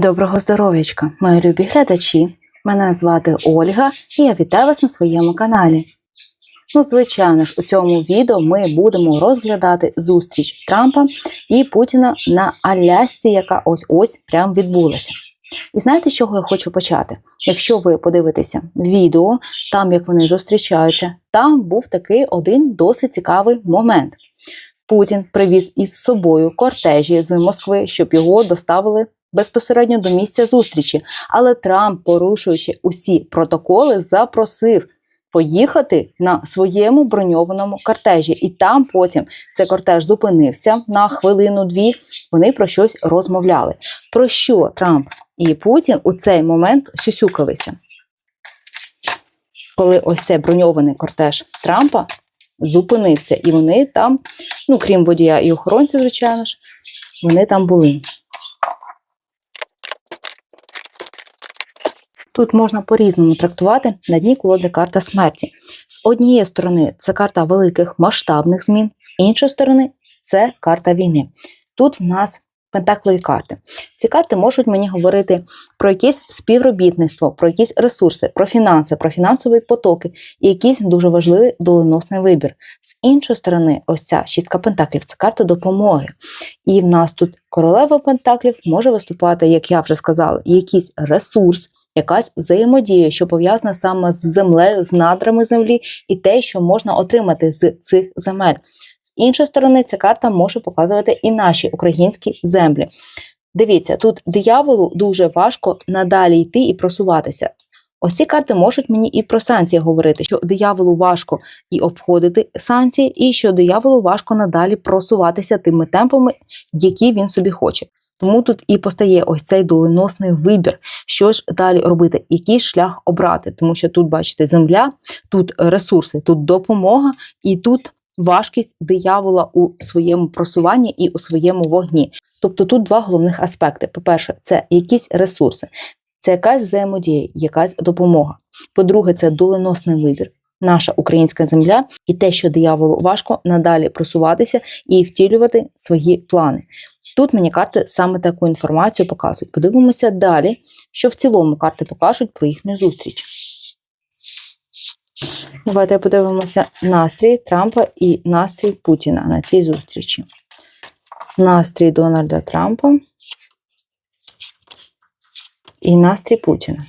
Доброго здоров'ячка, мої любі глядачі. Мене звати Ольга і я вітаю вас на своєму каналі. Ну, звичайно ж, у цьому відео ми будемо розглядати зустріч Трампа і Путіна на Алясці, яка ось ось прям відбулася. І знаєте, з чого я хочу почати? Якщо ви подивитеся відео, там як вони зустрічаються, там був такий один досить цікавий момент. Путін привіз із собою кортежі з Москви, щоб його доставили безпосередньо до місця зустрічі. Але Трамп, порушуючи усі протоколи, запросив поїхати на своєму броньованому кортежі. І там потім цей кортеж зупинився на хвилину-дві. Вони про щось розмовляли. Про що Трамп і Путін у цей момент сюсюкалися? Коли ось цей броньований кортеж Трампа зупинився, і вони там, ну крім водія і охоронця, звичайно ж, вони там були. Тут можна по-різному трактувати на дні колоди карта смерті. З однієї сторони це карта великих масштабних змін, з іншої сторони це карта війни. Тут в нас пентаклові карти. Ці карти можуть мені говорити про якесь співробітництво, про якісь ресурси, про фінанси, про фінансові потоки і якийсь дуже важливий доленосний вибір. З іншої сторони, ось ця шістка пентаклів це карта допомоги. І в нас тут королева пентаклів може виступати, як я вже сказала, якийсь ресурс якась взаємодія, що пов'язана саме з землею, з надрами землі, і те, що можна отримати з цих земель. З іншої сторони, ця карта може показувати і наші українські землі. Дивіться, тут дияволу дуже важко надалі йти і просуватися. Ось ці карти можуть мені і про санкції говорити, що дияволу важко і обходити санкції, і що дияволу важко надалі просуватися тими темпами, які він собі хоче. Тому тут і постає ось цей доленосний вибір, що ж далі робити, який шлях обрати. Тому що тут, бачите, земля, тут ресурси, тут допомога, і тут важкість диявола у своєму просуванні і у своєму вогні. Тобто тут два головних аспекти: по-перше, це якісь ресурси, це якась взаємодія, якась допомога. По-друге, це доленосний вибір. Наша українська земля і те, що дияволу важко надалі просуватися і втілювати свої плани. Тут мені карти саме таку інформацію показують. Подивимося далі, що в цілому карти покажуть про їхню зустріч. Давайте подивимося настрій Трампа і настрій Путіна на цій зустрічі. Настрій Дональда Трампа і настрій Путіна.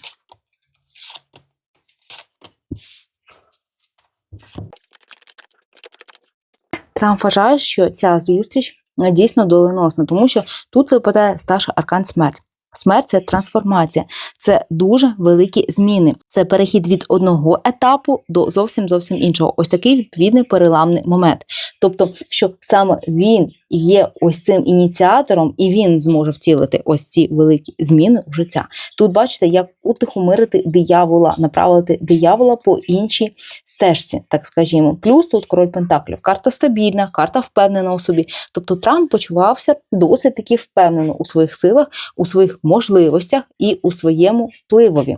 Трамп вважає, що ця зустріч дійсно доленосна, тому що тут випадає старший аркан смерть. Смерть це трансформація, це дуже великі зміни. Це перехід від одного етапу до зовсім зовсім іншого. Ось такий відповідний переламний момент. Тобто, що саме він є ось цим ініціатором, і він зможе втілити ось ці великі зміни у життя. Тут бачите, як утихомирити диявола, направити диявола по іншій стежці, так скажімо. Плюс тут король Пентаклів. Карта стабільна, карта впевнена у собі. Тобто Трамп почувався досить таки впевнено у своїх силах, у своїх можливостях і у своєму впливові.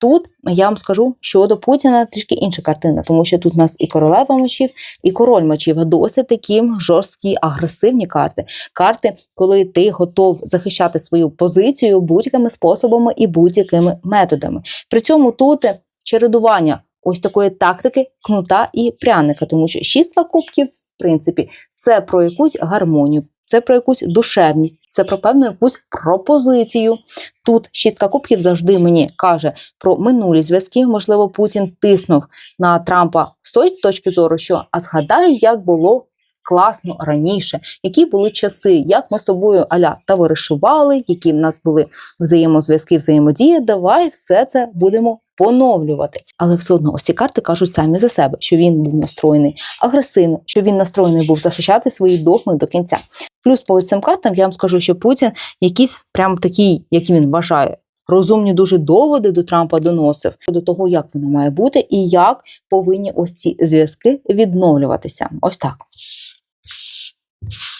Тут я вам скажу, що до Путіна трішки інша картина, тому що тут у нас і королева мечів, і король мечів досить такі жорсткі, агресивні карти. Карти, коли ти готов захищати свою позицію будь-якими способами і будь-якими методами. При цьому тут чередування ось такої тактики кнута і пряника, тому що шість кубків, в принципі, це про якусь гармонію. Це про якусь душевність, це про певну якусь пропозицію. Тут шістка кубків завжди мені каже про минулі зв'язки. Можливо, Путін тиснув на Трампа з тої точки зору, що а згадай, як було класно раніше, які були часи, як ми з тобою аля товаришували, які в нас були взаємозв'язки, взаємодії. Давай все це будемо поновлювати. Але все одно ось ці карти кажуть самі за себе, що він був настроєний агресивно, що він настроєний був захищати свої догми до кінця. Плюс по цим картам я вам скажу, що Путін якийсь прям такий, як він вважає. Розумні дуже доводи до Трампа доносив до того, як воно має бути, і як повинні ось ці зв'язки відновлюватися. Ось так.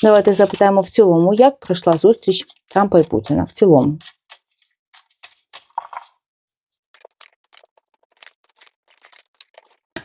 Давайте запитаємо в цілому, як пройшла зустріч Трампа і Путіна в цілому.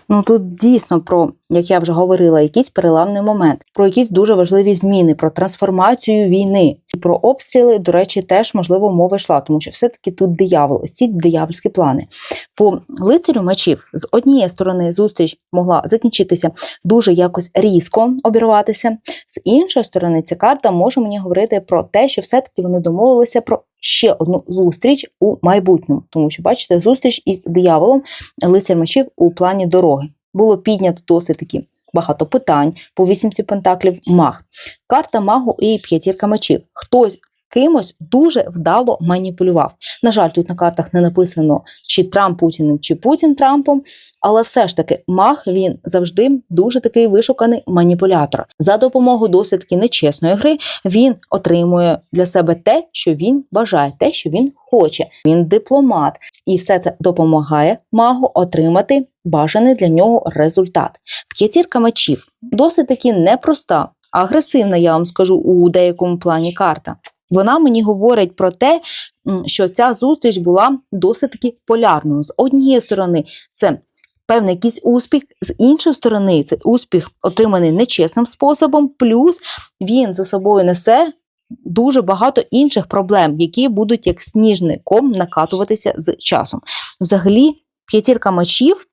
Ну тут дійсно про, як я вже говорила, якийсь переламний момент, про якісь дуже важливі зміни, про трансформацію війни. Про обстріли, до речі, теж можливо мова йшла, тому що все-таки тут диявол, ось ці диявольські плани. По лицарю мечів з однієї сторони зустріч могла закінчитися дуже якось різко обірватися. З іншої сторони, ця карта може мені говорити про те, що все-таки вони домовилися про ще одну зустріч у майбутньому, тому що, бачите, зустріч із дияволом лицар мечів у плані дороги. Було піднято досить таки багато питань по вісімці пентаклів маг. Карта магу і п'ятірка мечів. Хтось кимось дуже вдало маніпулював. На жаль, тут на картах не написано, чи Трамп Путіним, чи Путін Трампом, але все ж таки маг він завжди дуже такий вишуканий маніпулятор. За допомогою досить нечесної гри він отримує для себе те, що він бажає, те, що він хоче. Він дипломат, і все це допомагає магу отримати бажаний для нього результат. П'ятірка мечів досить таки непроста, агресивна, я вам скажу у деякому плані карта. Вона мені говорить про те, що ця зустріч була досить таки полярною. З однієї сторони, це певний якийсь успіх, з іншої сторони, це успіх отриманий нечесним способом, плюс він за собою несе дуже багато інших проблем, які будуть як сніжний ком накатуватися з часом. Взагалі, п'ятірка мечів.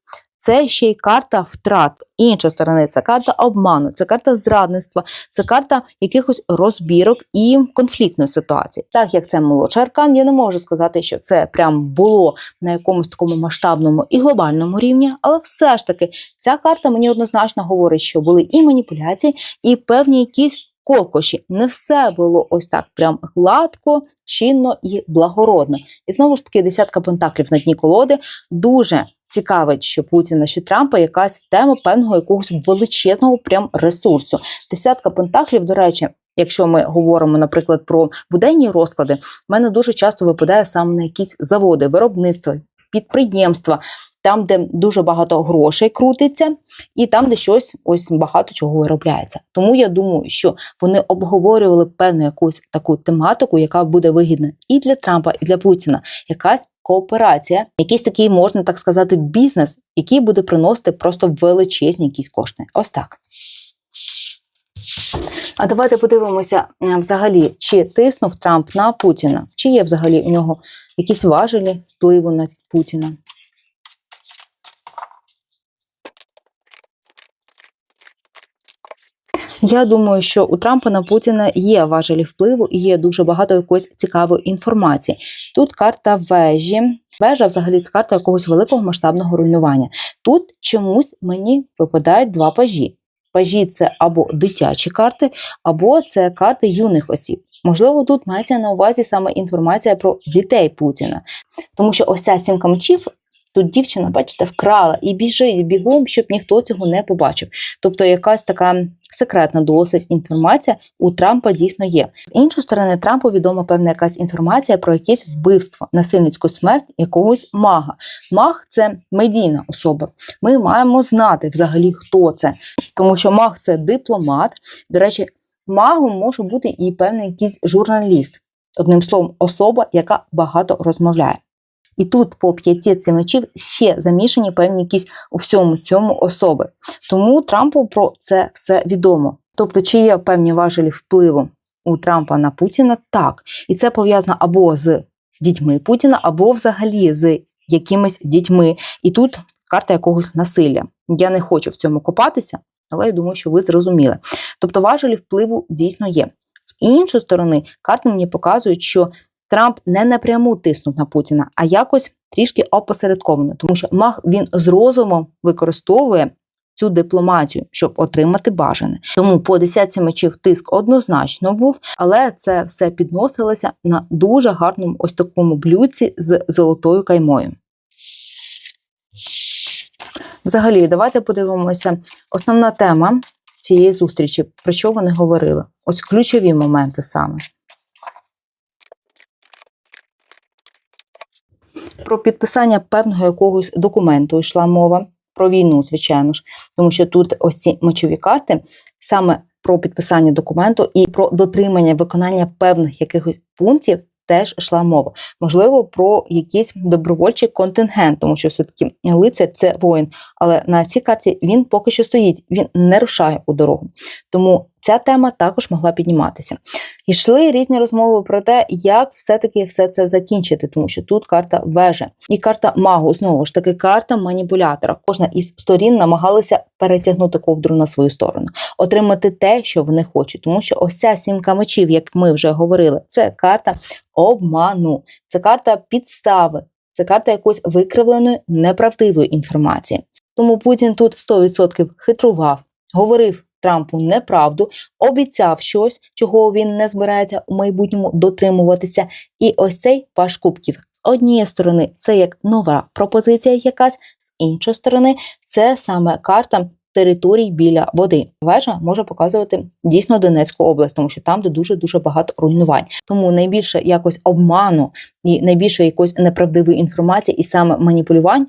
Це ще й карта втрат. Інша сторони, це карта обману, це карта зрадництва, це карта якихось розбірок і конфліктної ситуації. Так як це молодший аркан, я не можу сказати, що це прям було на якомусь такому масштабному і глобальному рівні, але все ж таки ця карта мені однозначно говорить, що були і маніпуляції, і певні якісь. Колкоші не все було ось так прям гладко, чинно і благородно. І знову ж таки, десятка пентаклів на дні колоди дуже цікавить, що Путіна, що Трампа якась тема певного якогось величезного прям ресурсу. Десятка пентаклів, до речі. Якщо ми говоримо, наприклад, про буденні розклади, в мене дуже часто випадає саме на якісь заводи, виробництва, підприємства, там, де дуже багато грошей крутиться, і там, де щось ось багато чого виробляється. Тому я думаю, що вони обговорювали певну якусь таку тематику, яка буде вигідна і для Трампа, і для Путіна. Якась кооперація, якийсь такий, можна так сказати, бізнес, який буде приносити просто величезні якісь кошти. Ось так. А давайте подивимося е, взагалі, чи тиснув Трамп на Путіна, чи є взагалі у нього якісь важелі впливу на Путіна. Я думаю, що у Трампа на Путіна є важелі впливу і є дуже багато якоїсь цікавої інформації. Тут карта вежі. Вежа взагалі це карта якогось великого масштабного руйнування. Тут чомусь мені випадають два пажі. Пажі це або дитячі карти, або це карти юних осіб. Можливо, тут мається на увазі саме інформація про дітей Путіна. Тому що ось ця сімка мечів, тут дівчина, бачите, вкрала і біжить бігом, щоб ніхто цього не побачив. Тобто якась така секретна досить інформація у Трампа дійсно є. З іншої сторони, Трампу відома певна якась інформація про якесь вбивство, насильницьку смерть якогось мага. Маг це медійна особа. Ми маємо знати взагалі, хто це, тому що маг це дипломат. До речі, магом може бути і певний якийсь журналіст. Одним словом, особа, яка багато розмовляє. І тут по п'ятірці мечів ще замішані певні якісь у всьому цьому особи. Тому Трампу про це все відомо. Тобто, чи є певні важелі впливу у Трампа на Путіна? Так. І це пов'язано або з дітьми Путіна, або взагалі з якимись дітьми. І тут карта якогось насилля. Я не хочу в цьому копатися, але я думаю, що ви зрозуміли. Тобто, важелі впливу дійсно є. З іншої сторони, карти мені показують, що Трамп не напряму тиснув на Путіна, а якось трішки опосередковано, тому що маг він з розумом використовує цю дипломатію, щоб отримати бажане. Тому по десятці мечів тиск однозначно був, але це все підносилося на дуже гарному ось такому блюдці з золотою каймою. Взагалі, давайте подивимося. Основна тема цієї зустрічі, про що вони говорили? Ось ключові моменти саме. Про підписання певного якогось документу йшла мова, про війну, звичайно ж, тому що тут ось ці мечові карти саме про підписання документу і про дотримання виконання певних якихось пунктів теж йшла мова. Можливо, про якийсь добровольчий контингент, тому що все-таки лицар це воїн. Але на цій карті він поки що стоїть, він не рушає у дорогу. Тому ця тема також могла підніматися. Йшли різні розмови про те, як все-таки все це закінчити, тому що тут карта вежа і карта магу знову ж таки карта маніпулятора. Кожна із сторін намагалася перетягнути ковдру на свою сторону, отримати те, що вони хочуть. Тому що ось ця сімка мечів, як ми вже говорили, це карта обману, це карта підстави, це карта якоїсь викривленої неправдивої інформації. Тому Путін тут 100% хитрував, говорив Трампу неправду, обіцяв щось, чого він не збирається у майбутньому дотримуватися. І ось цей паш кубків з однієї сторони це як нова пропозиція, якась з іншої сторони, це саме карта. Територій біля води вежа може показувати дійсно Донецьку область, тому що там де дуже дуже багато руйнувань. Тому найбільше якось обману і найбільше якоїсь неправдивої інформації, і саме маніпулювань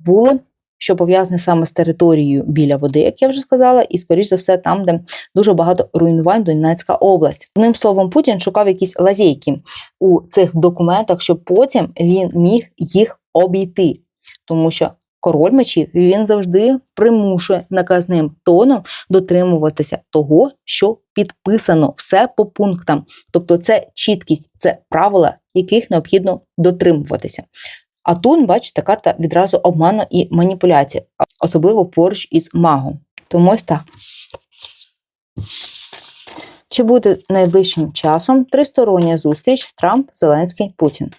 були що пов'язане саме з територією біля води, як я вже сказала, і скоріш за все там, де дуже багато руйнувань Донецька область. Одним словом, Путін шукав якісь лазейки у цих документах, щоб потім він міг їх обійти, тому що. Король мечів він завжди примушує наказним тоном дотримуватися того, що підписано все по пунктам. Тобто, це чіткість, це правила, яких необхідно дотримуватися. А тут, бачите, карта відразу обману і маніпуляції, особливо поруч із магом. Тому ось так. Чи буде найближчим часом тристороння зустріч Трамп, Зеленський, Путін?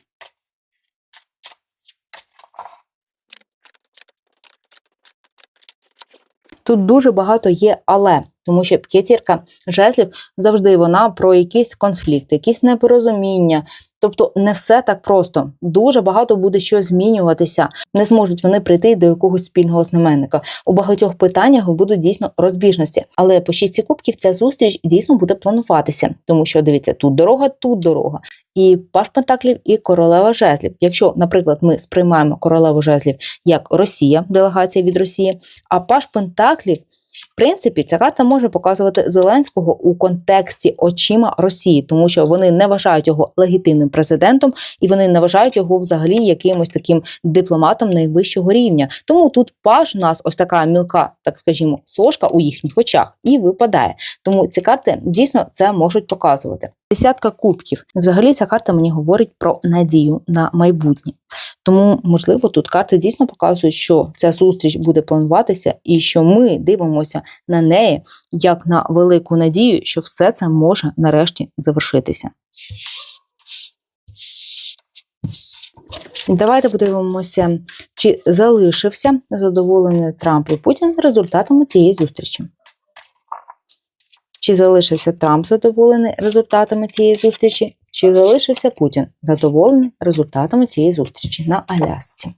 Тут дуже багато є але, тому що п'ятірка жезлів завжди вона про якісь конфлікти, якісь непорозуміння, Тобто не все так просто. Дуже багато буде що змінюватися. Не зможуть вони прийти до якогось спільного знаменника. У багатьох питаннях будуть дійсно розбіжності. Але по шісті кубків ця зустріч дійсно буде плануватися, тому що дивіться, тут дорога, тут дорога. І паш Пентаклів, і королева жезлів. Якщо, наприклад, ми сприймаємо королеву жезлів як Росія, делегація від Росії, а паш Пентаклів в принципі, ця карта може показувати Зеленського у контексті очима Росії, тому що вони не вважають його легітимним президентом і вони не вважають його взагалі якимось таким дипломатом найвищого рівня. Тому тут паж у нас ось така мілка, так скажімо, сошка у їхніх очах і випадає. Тому ці карти дійсно це можуть показувати. Десятка кубків. Взагалі, ця карта мені говорить про надію на майбутнє. Тому, можливо, тут карти дійсно показують, що ця зустріч буде плануватися, і що ми дивимося на неї як на велику надію, що все це може нарешті завершитися. Давайте подивимося, чи залишився задоволений Трамп і Путін результатами цієї зустрічі. Чи залишився Трамп задоволений результатами цієї зустрічі? Чи залишився Путін задоволений результатами цієї зустрічі на Алясці?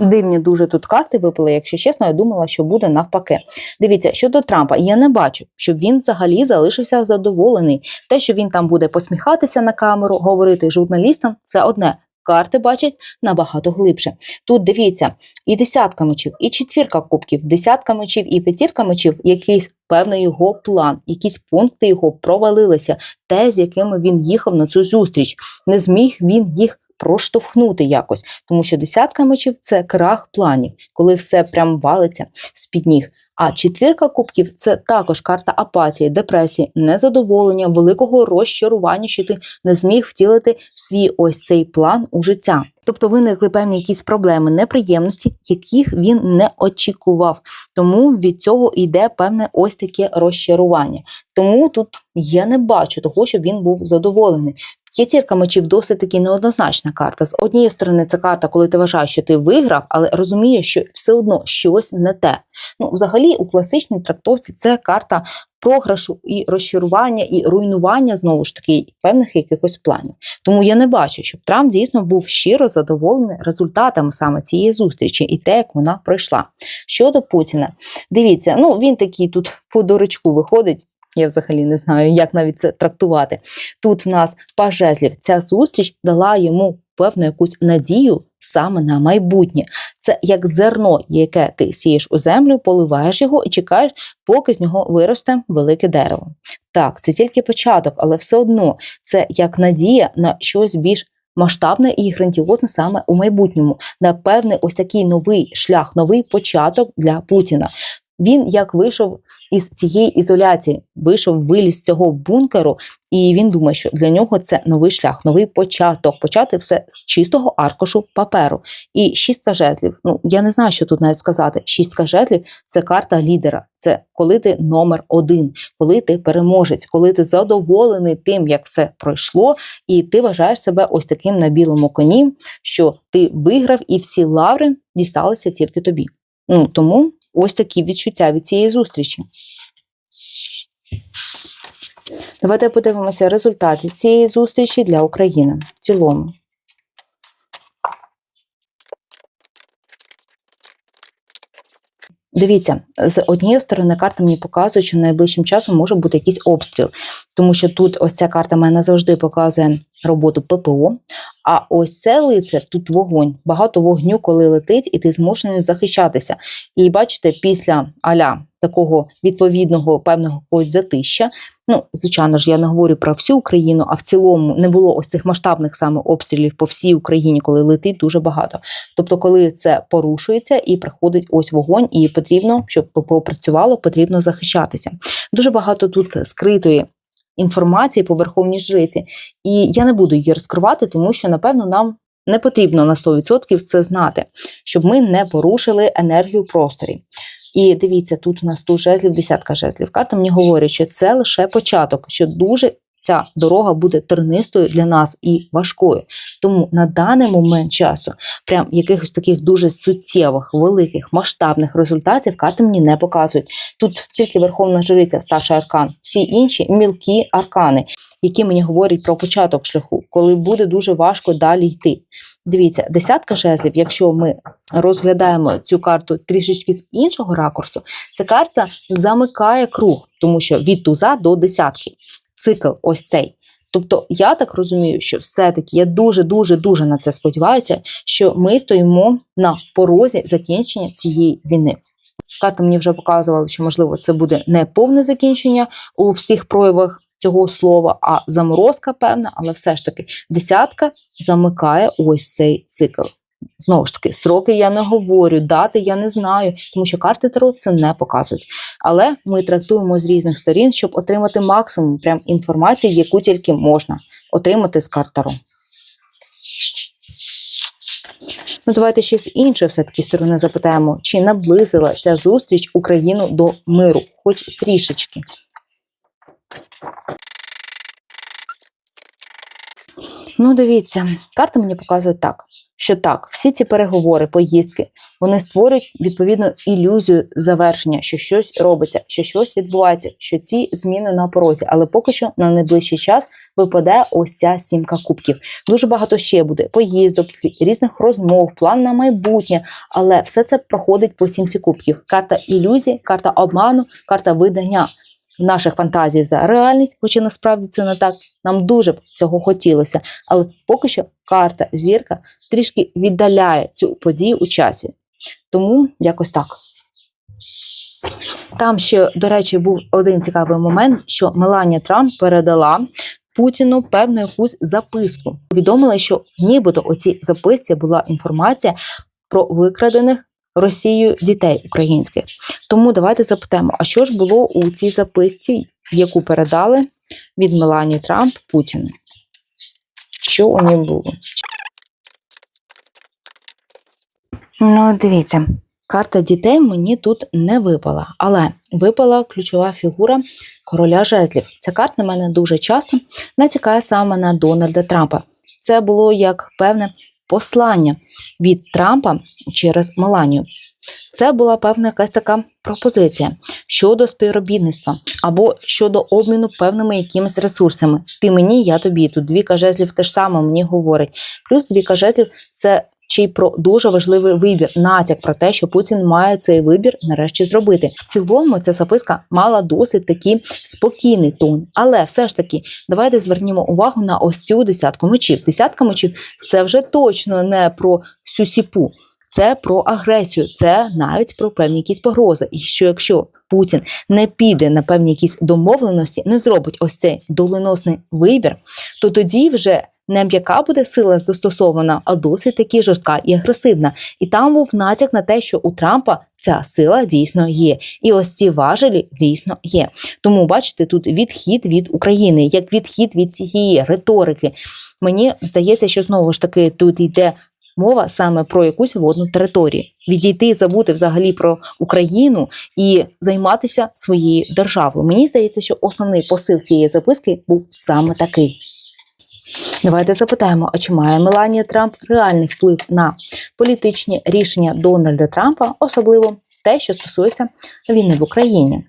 Дивні дуже тут карти випали, якщо чесно, я думала, що буде навпаки. Дивіться, щодо Трампа, я не бачу, щоб він взагалі залишився задоволений. Те, що він там буде посміхатися на камеру, говорити журналістам, це одне карти бачать набагато глибше. Тут дивіться, і десятка мечів, і четвірка кубків, десятка мечів і п'ятірка мечів, якийсь певний його план, якісь пункти його провалилися, те, з якими він їхав на цю зустріч. Не зміг він їх. Проштовхнути якось, тому що десятка мечів це крах планів, коли все прям валиться з під ніг. А четвірка кубків це також карта апатії, депресії, незадоволення, великого розчарування, що ти не зміг втілити свій ось цей план у життя. Тобто виникли певні якісь проблеми, неприємності, яких він не очікував. Тому від цього йде певне ось таке розчарування. Тому тут я не бачу того, щоб він був задоволений. П'ятірка мечів досить таки неоднозначна карта. З однієї сторони, це карта, коли ти вважаєш, що ти виграв, але розумієш, що все одно щось не те. Ну, взагалі, у класичній трактовці це карта програшу і розчарування, і руйнування знову ж таки певних якихось планів. Тому я не бачу, щоб Трамп дійсно був щиро задоволений результатами саме цієї зустрічі і те, як вона пройшла. Щодо Путіна, дивіться, ну він такий тут по дурочку виходить. Я взагалі не знаю, як навіть це трактувати. Тут в нас пажезлів ця зустріч дала йому певну якусь надію саме на майбутнє. Це як зерно, яке ти сієш у землю, поливаєш його і чекаєш, поки з нього виросте велике дерево. Так, це тільки початок, але все одно це як надія на щось більш масштабне і грандіозне саме у майбутньому, на певний ось такий новий шлях, новий початок для Путіна. Він як вийшов із цієї ізоляції, вийшов, виліз з цього бункеру, і він думає, що для нього це новий шлях, новий початок, почати все з чистого аркушу паперу. І шістка жезлів. Ну я не знаю, що тут навіть сказати. Шістка жезлів це карта лідера. Це коли ти номер один, коли ти переможець, коли ти задоволений тим, як все пройшло, і ти вважаєш себе ось таким на білому коні, що ти виграв, і всі лаври дісталися тільки тобі. Ну тому ось такі відчуття від цієї зустрічі. Давайте подивимося результати цієї зустрічі для України в цілому. Дивіться, з однієї сторони карта мені показує, що найближчим часом може бути якийсь обстріл, тому що тут ось ця карта мене завжди показує роботу ППО. А ось це лицар, тут вогонь, багато вогню, коли летить, і ти змушений захищатися. І бачите, після аля такого відповідного певного когось затища. Ну, звичайно ж, я не говорю про всю Україну, а в цілому не було ось цих масштабних саме обстрілів по всій Україні, коли летить дуже багато. Тобто, коли це порушується і приходить ось вогонь, і потрібно, щоб ППО працювало, потрібно захищатися. Дуже багато тут скритої інформації по верховній жриці, і я не буду її розкривати, тому що напевно нам. Не потрібно на 100% це знати, щоб ми не порушили енергію просторі. І дивіться, тут у нас тут жезлів, десятка жезлів. Карта мені говорить, що це лише початок, що дуже ця дорога буде тернистою для нас і важкою. Тому на даний момент часу, прям якихось таких дуже суттєвих, великих, масштабних результатів карти мені не показують. Тут тільки Верховна Жриця, старший аркан, всі інші мілкі аркани. Які мені говорять про початок шляху, коли буде дуже важко далі йти. Дивіться, десятка жезлів, якщо ми розглядаємо цю карту трішечки з іншого ракурсу, ця карта замикає круг, тому що від туза до десятки цикл ось цей. Тобто, я так розумію, що все-таки я дуже дуже дуже на це сподіваюся, що ми стоїмо на порозі закінчення цієї війни. Карта мені вже показувала, що можливо це буде не повне закінчення у всіх проявах цього слова, а заморозка певна, але все ж таки десятка замикає ось цей цикл. Знову ж таки, сроки я не говорю, дати я не знаю, тому що карти Таро це не показують. Але ми трактуємо з різних сторін, щоб отримати максимум прям інформації, яку тільки можна отримати з карт. Ну, давайте ще з іншої все-таки сторони запитаємо, чи наблизила ця зустріч Україну до миру, хоч трішечки. Ну, дивіться, карта мені показує так, що так, всі ці переговори, поїздки, вони створюють відповідну ілюзію завершення, що щось робиться, що щось відбувається, що ці зміни на порозі. Але поки що на найближчий час випаде ось ця сімка кубків. Дуже багато ще буде поїздок, різних розмов, план на майбутнє, але все це проходить по сімці кубків. Карта ілюзії, карта обману, карта видання наших фантазій за реальність, хоча насправді це не так. Нам дуже б цього хотілося. Але поки що карта зірка трішки віддаляє цю подію у часі. Тому якось так. Там ще, до речі, був один цікавий момент, що Меланія Трамп передала Путіну певну якусь записку. Повідомила, що нібито у цій записці була інформація про викрадених Росією дітей українських. Тому давайте запитаємо, а що ж було у цій записці, яку передали від Мелані Трамп Путіну? Що у ній було? Ну, дивіться, карта дітей мені тут не випала, але випала ключова фігура короля жезлів. Ця карта мене дуже часто натякає саме на Дональда Трампа. Це було як певне послання від Трампа через Меланію. Це була певна якась така пропозиція щодо співробітництва або щодо обміну певними якимись ресурсами. Ти мені, я тобі. Тут дві жезлів теж саме мені говорить. Плюс дві кажезлів – це ще й про дуже важливий вибір, натяк про те, що Путін має цей вибір нарешті зробити. В цілому ця записка мала досить такий спокійний тон, але все ж таки, давайте звернімо увагу на ось цю десятку мечів. Десятка мечів це вже точно не про сюсіпу. Це про агресію, це навіть про певні якісь погрози. І що якщо Путін не піде на певні якісь домовленості, не зробить ось цей доленосний вибір, то тоді вже не м'яка буде сила застосована, а досить таки жорстка і агресивна. І там був натяк на те, що у Трампа ця сила дійсно є. І ось ці важелі дійсно є. Тому бачите, тут відхід від України, як відхід від цієї риторики. Мені здається, що знову ж таки тут йде мова саме про якусь водну територію. Відійти, забути взагалі про Україну і займатися своєю державою. Мені здається, що основний посил цієї записки був саме такий. Давайте запитаємо, а чи має Меланія Трамп реальний вплив на політичні рішення Дональда Трампа, особливо те, що стосується війни в Україні.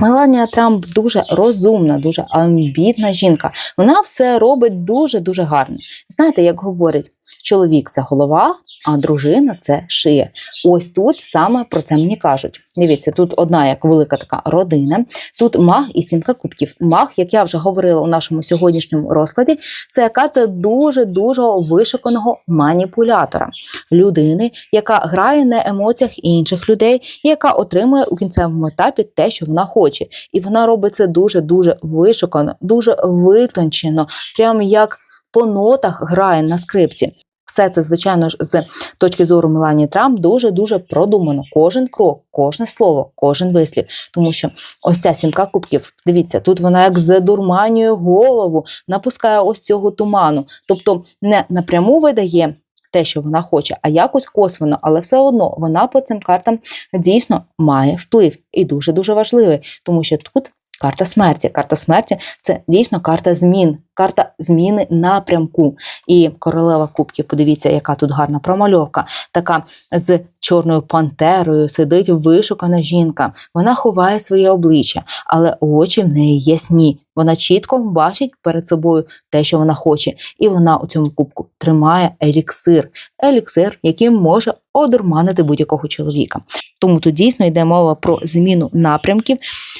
Меланія Трамп дуже розумна, дуже амбітна жінка. Вона все робить дуже дуже гарно. Знаєте, як говорять, чоловік це голова, а дружина це шия. Ось тут саме про це мені кажуть. Дивіться, тут одна як велика така родина. Тут маг і сімка кубків. Маг, як я вже говорила у нашому сьогоднішньому розкладі, це карта дуже дуже вишуканого маніпулятора, людини, яка грає на емоціях інших людей, і яка отримує у кінцевому етапі те, що вона хоче. І вона робить це дуже дуже вишукано, дуже витончено, прям як по нотах грає на скрипці. Все це, звичайно ж, з точки зору Меланії Трамп дуже дуже продумано. Кожен крок, кожне слово, кожен вислів. Тому що ось ця сімка кубків, дивіться, тут вона як задурманює голову, напускає ось цього туману. Тобто не напряму видає. Те, що вона хоче, а якось косвенно, але все одно вона по цим картам дійсно має вплив і дуже дуже важливий, тому що тут карта смерті. Карта смерті це дійсно карта змін, карта зміни напрямку. І королева кубків, подивіться, яка тут гарна промальовка. Така з чорною пантерою сидить вишукана жінка. Вона ховає своє обличчя, але очі в неї ясні. Вона чітко бачить перед собою те, що вона хоче, і вона у цьому кубку тримає еліксир, еліксир, який може одурманити будь-якого чоловіка. Тому тут дійсно йде мова про зміну напрямків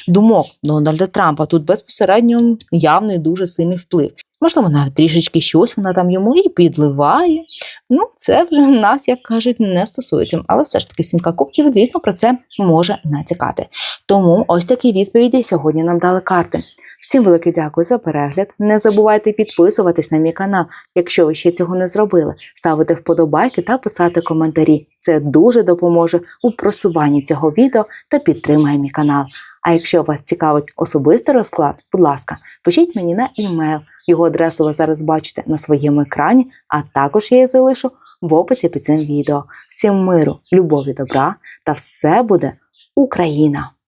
думок Дональда Трампа. Тут безпосередньо явний дуже сильний вплив. Можливо, навіть трішечки щось вона там йому і підливає. Ну, це вже нас, як кажуть, не стосується. Але все ж таки сімка кубків дійсно про це може натякати. Тому ось такі відповіді сьогодні нам дали карти. Всім велике дякую за перегляд. Не забувайте підписуватись на мій канал, якщо ви ще цього не зробили, ставити вподобайки та писати коментарі. Це дуже допоможе у просуванні цього відео та підтримає мій канал. А якщо вас цікавить особистий розклад, будь ласка, пишіть мені на імейл. Його адресу ви зараз бачите на своєму екрані, а також я її залишу в описі під цим відео. Всім миру, любові, добра та все буде Україна!